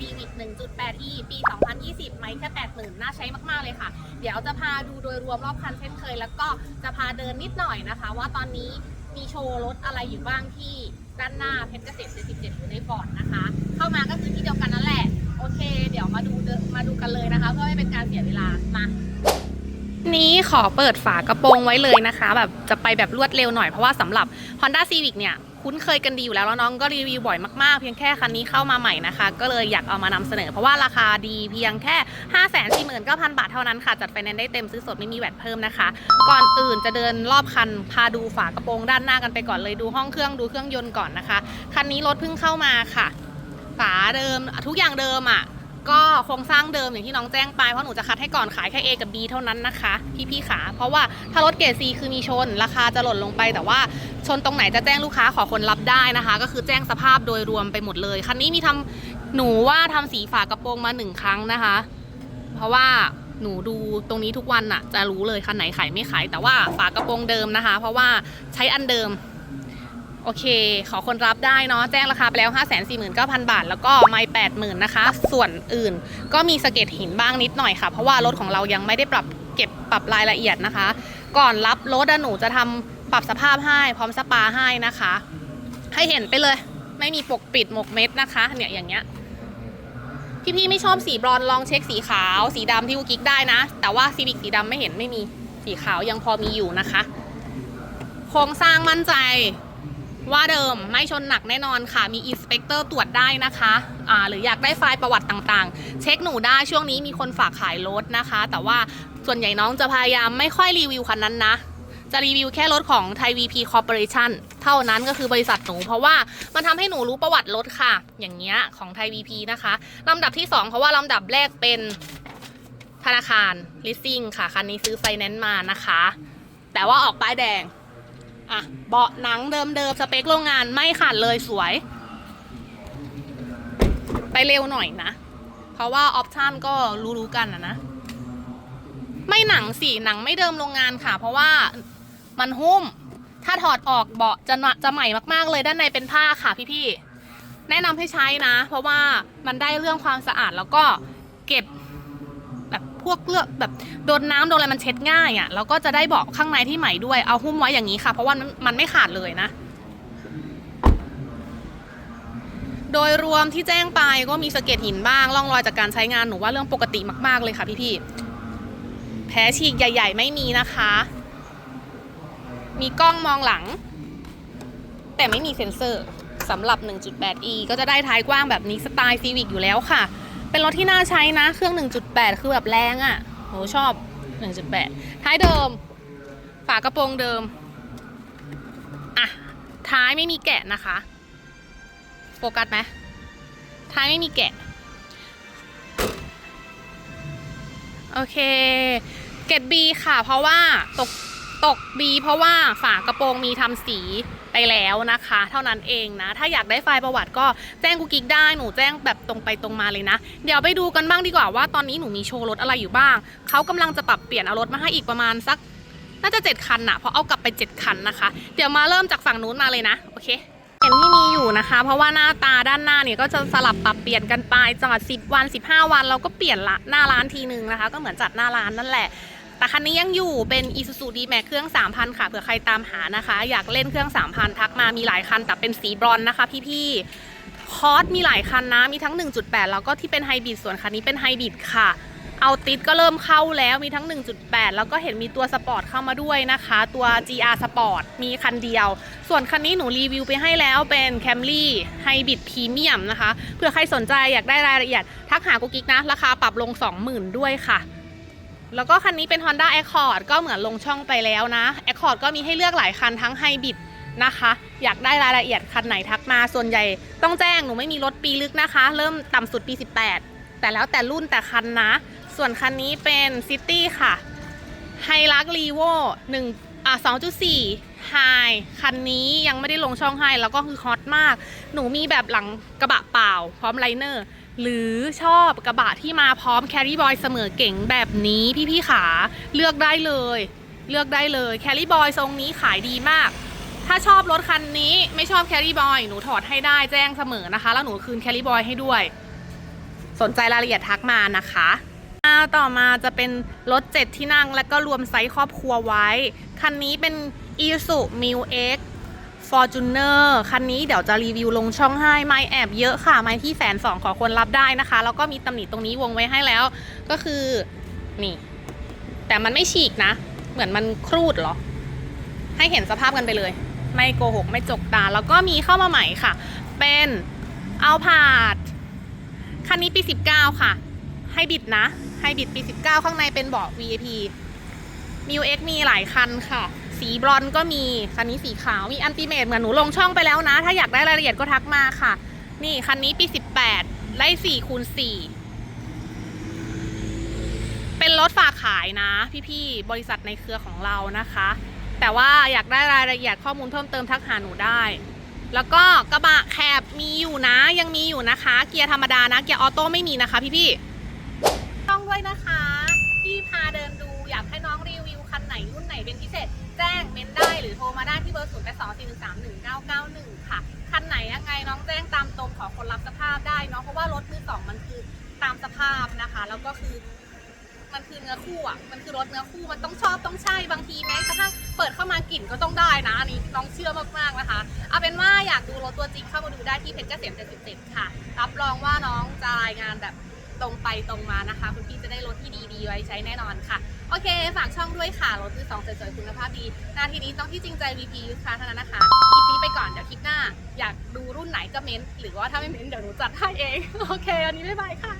Civic 1.8e ปี 2020ไม่แค่ 80,000 น่าใช้มาก ๆ เลยค่ะ เดี๋ยวจะพาดูโดยรวมรอบคันเช่นเคย แล้วก็จะพาเดินนิดหน่อยนะคะ ว่าตอนนี้มีโชว์รถอะไรอยู่บ้างที่ด้านหน้าเพชรเกษม77อยู่ในฟอร์ดนะคะ เข้ามาก็คือที่เดียวกันนั่นแหละ โอเค เดี๋ยวมาดูมาดูกันเลยนะคะ เพื่อไม่เป็นการเสียเวลา มานี้ขอเปิดฝากระโปรงไว้เลยนะคะ แบบจะไปแบบรวดเร็วหน่อยเพราะว่าสำหรับ Honda Civic เนี่ย คุ้นเคยกันดีอยู่แล้วแล้วน้องก็รีวิวบ่อยมากๆ เพียงแค่คันนี้เข้ามาใหม่นะคะ ก็เลยอยากเอามานำเสนอ เพราะว่าราคาดีเพียงแค่ 5 4 9 0 0 0 บาทเท่านั้นค่ะ จัดไฟแนนซ์ได้เต็มซื้อสดไม่มีแวตเพิ่มนะคะ ก่อนอื่นจะเดินรอบคันพาดูฝากระโปรงด้านหน้ากันไปก่อนเลยดูห้องเครื่องดูเครื่องยนต์ก่อนนะคะ คันนี้รถเพิ่งเข้ามาค่ะฝาเดิมทุกอย่างเดิมอะก็โครงสร้างเดิมอย่างที่น้องแจ้งไปเพราะหนูจะคัดให้ก่อนขายแค่ A กับ B เท่านั้นนะคะพี่ๆขา เพราะว่าถ้ารถเกรด C คือมีชน ราคาจะหล่นลงไปแต่ว่า ชนตรงไหนจะแจ้งลูกค้าขอคนรับได้นะคะ ก็คือแจ้งสภาพโดยรวมไปหมดเลยคันนี้มีทำหนูว่าทำสีฝากระโปรงมาหนึ่งครั้งนะคะ เพราะว่าหนูดูตรงนี้ทุกวันน่ะ จะรู้เลยคันไหนขายไม่ขาย แต่ว่าฝากระโปรงเดิมนะคะ เพราะว่าใช้อันเดิม โอเค ขอคนรับได้เนาะแจ้งราคาไปแล้ว 5 4 9 0 0 0 บาท แล้วก็ไม่80,000นะคะ ส่วนอื่นก็มีสะเก็ดหินบ้างนิดหน่อยค่ะ เพราะว่ารถของเรายังไม่ได้ปรับเก็บปรับรายละเอียดนะคะ ก่อนรับรถหนูจะทำ ปรับสภาพให้พร้อมสปาให้นะคะ ให้เห็นไปเลย ไม่มีปกปิดหมกเม็ดนะคะ เนี่ยอย่างเงี้ยพี่ๆไม่ชอบสีบรอนลองเช็คสีขาว สีดำที่กูกิ๊กได้นะ แต่ว่าซีวิกสีดำไม่เห็นไม่มีสีขาวยังพอมีอยู่นะคะ โครงสร้างมั่นใจว่าเดิมไม่ชนหนักแน่นอนค่ะ มีอินสเปกเตอร์ตรวจได้นะคะอ่าหรืออยากได้ไฟล์ประวัติต่างๆ เช็คหนูได้ช่วงนี้มีคนฝากขายรถนะคะ แต่ว่าส่วนใหญ่น้องจะพยายามไม่ค่อยรีวิวคันนั้นนะ จะรีวิวแค่รถของไทย VP Corporation เท่านั้นก็คือบริษัทหนูเพราะว่ามันทำให้หนูรู้ประวัติรถค่ะ อย่างเงี้ยของไทย VP นะคะลำดับที่ 2 เพราะว่าลำดับแรกเป็นธนาคาร leasing ค่ะ คันนี้ซื้อไฟแนนซ์มานะคะ แต่ว่าออกป้ายแดง อะ เบาะหนังเดิมๆ สเปคโรงงานไม่ขาดเลยสวย ไปเร็วหน่อยนะ เพราะว่าออปชั่นก็รู้ๆกันนะนะ ไม่หนังสิหนังไม่เดิมโรงงานค่ะ เพราะว่า มันหุ้ม ถ้าถอดออกเบาะจะหนะจะใหม่มากๆเลยด้านในเป็นผ้าค่ะพี่ๆแนะนำให้ใช้นะ เพราะว่ามันได้เรื่องความสะอาดแล้วก็เก็บแบบพวกเลือกแบบโดนน้ำโดนอะไรมันเช็ดง่ายอะ่ะแล้วก็จะได้เบาะข้างในที่ใหม่ด้วยเอาหุ้มไว้อย่างนี้ค่ะ เพราะว่ามันมันไม่ขาดเลยนะโดยรวมที่แจ้งไปก็มีสะเก็ดหินบ้างร่องรอยจากการใช้งานหนูว่าเรื่องปกติมาก ๆ เลยค่ะพี่ๆแผลฉีกใหญ่ ๆ ไม่มีนะคะ มีกล้องมองหลัง แต่ไม่มีเซ็นเซอร์สำหรับ 1.8e ก็จะได้ท้ายกว้างแบบนี้สไตล์ซีวิกอยู่แล้วค่ะ เป็นรถที่น่าใช้นะเครื่อง 1.8 คือแบบแรงอะ่ะโหชอบ 1.8 ท้ายเดิม ฝากระโปรงเดิมอะท้ายไม่มีแกะนะคะ โฟกัสไหมท้ายไม่มีแกะ โอเค เกต B ค่ะ เพราะว่าตก ตก B เพราะว่าฝากระโปรงมีทำสีไปแล้วนะคะ เท่านั้นเองนะ ถ้าอยากได้ไฟล์ประวัติก็แจ้งกูกิ๊กได้หนูแจ้งแบบตรงไปตรงมาเลยนะ เดี๋ยวไปดูกันบ้างดีกว่าว่าตอนนี้หนูมีโชว์รถอะไรอยู่บ้าง เขากำลังจะปรับเปลี่ยนเอารถมาให้อีกประมาณสักน่าจะ 7 คันนะเพราะเอากลับไป 7 คันนะคะ เดี๋ยวมาเริ่มจากฝั่งนู้นมาเลยนะ โอเคเห็นที่มีอยู่นะคะ เพราะว่าหน้าตาด้านหน้าเนี่ยก็จะสลับปรับเปลี่ยนกันไปจังหวัด10 วัน 15 วันเราก็เปลี่ยนละหน้าร้านทีนึงนะคะ ก็เหมือนจัดหน้าร้านนั่นแหละ แต่คันนี้ยังอยู่เป็น Isuzu D-Max เครื่อง 3,000 ค่ะเผื่อใครตามหานะคะ อยากเล่นเครื่อง 3,000 ทักมามีหลายคัน แต่เป็นสีบรอนนะคะพี่ๆคอร์สมีหลายคันนะ มีทั้ง 1.8 แล้วก็ที่เป็นไฮบริดส่วนคันนี้เป็นไฮบริดค่ะเอาติดก็เริ่มเข้าแล้วมีทั้ง 1.8 แล้วก็เห็นมีตัวสปอร์ตเข้ามาด้วยนะคะ ตัว GR Sport มีคันเดียว ส่วนคันนี้หนูรีวิวไปให้แล้วเป็น Camry Hybrid Premium นะคะ เผื่อใครสนใจอยากได้รายละเอียด ทักหากุ๊กกิ๊กนะ ราคาปรับลง 20,000 ด้วยค่ะ แล้วก็คันนี้เป็น Honda Accord ก็เหมือนลงช่องไปแล้วนะ Accord ก็มีให้เลือกหลายคันทั้งไฮบริดนะคะ อยากได้รายละเอียดคันไหนทักมา ส่วนใหญ่ต้องแจ้งหนูไม่มีรถปีลึกนะคะ เริ่มต่ำสุดปี 18 แต่แล้วแต่รุ่นแต่คันนะ ส่วนคันนี้เป็น City ค่ะไฮรักรีโว1อะ2.4ไฮคันนี้ยังไม่ได้ลงช่องให้แล้วก็คือฮอตมาก หนูมีแบบหลังกระบะเปล่า พร้อมไลเนอร์ หรือชอบกระบะที่มาพร้อมแคริบอยเสมอเก่งแบบนี้พี่ๆขาเลือกได้เลย เลือกได้เลยแคริบอยทรงนี้ขายดีมาก ถ้าชอบรถคันนี้ไม่ชอบแคริบอยหนูถอดให้ได้แจ้งเสมอนะคะ แล้วหนูคืนแคริบอยให้ด้วย สนใจรายละเอียดทักมานะคะอ่าต่อมาจะเป็นรถ 7 ที่นั่งและก็รวมไซส์ครอบครัวไว้ คันนี้เป็น i s u m i l X Fortuner คันนี้เดี๋ยวจะรีวิวลงช่องให้ไม่แอบเยอะค่ะ ไม่ที่แสนสองขอคนรับได้นะคะ แล้วก็มีตำหนิตรงนี้วงไว้ให้แล้ว ก็คือนี่ แต่มันไม่ฉีกนะ เหมือนมันครูดเหรอ ให้เห็นสภาพกันไปเลย ไม่โกหก ไม่จกตา แล้วก็มีเข้ามาใหม่ค่ะ เป็นเอาผาดคันนี้ปี 19 ค่ะ ให้บิดนะ ให้บิดปี 19 ข้างในเป็นเบาะ VIP m u X มีหลายคันค่ะ สีบรอนก็มีคันนี้สีขาวมีอันติเมตเหมือนหนูลงช่องไปแล้วนะ ถ้าอยากได้รายละเอียดก็ทักมาค่ะ นี่คันนี้ปี 18ไล่4คูณ4เป็นรถฝากขายนะ พี่ๆบริษัทในเครือของเรานะคะ แต่ว่าอยากได้รายละเอียดข้อมูลเพิ่มเติมทักหาหนูได้ แล้วก็กระบะแคบมีอยู่นะยังมีอยู่นะคะ เกียร์ธรรมดานะ เกียร์ออโต้ไม่มีนะคะ พี่ๆต้องด้วยนะคะ แจ้งเมนได้หรือโทรมาได้ที่เบอร์ 0 8 2 4 1 3 1 9 9 1 ค่ะ คันไหนยังไงน้องแจ้งตามตรงขอคนรับสภาพได้เนาะเพราะว่ารถมือสองมันคือตามสภาพนะคะ แล้วก็คือ มันคือเนื้อคู่อะมันคือรถเนื้อคู่มันต้องชอบต้องใช่บางทีแม้กระทั่งเปิดเข้ามากลิ่นก็ต้องได้นะอันนี้น้องเชื่อมากๆนะคะเอาเป็นว่าอยากดูรถตัวจริงเข้ามาดูได้ที่เพชรเกษม77ค่ะ รับรองว่าน้องจะรายงานแบบ ตรงไปตรงมานะคะ คุณพี่จะได้รถที่ดีๆไว้ใช้แน่นอนค่ะ โอเค ฝากช่องด้วยค่ะ รถมือสองสวยๆคุณภาพดีนาทีนี้ต้องที่จริงใจ VP ลูกค้าเท่านั้นนะคะ คลิปนี้ไปก่อน เดี๋ยวคลิปหน้า อยากดูรุ่นไหนก็เม้นต์หรือว่าถ้าไม่เม้นต์เดี๋ยวหนูจัดให้เอง โอเค วันนี้บ๊ายบายค่ะ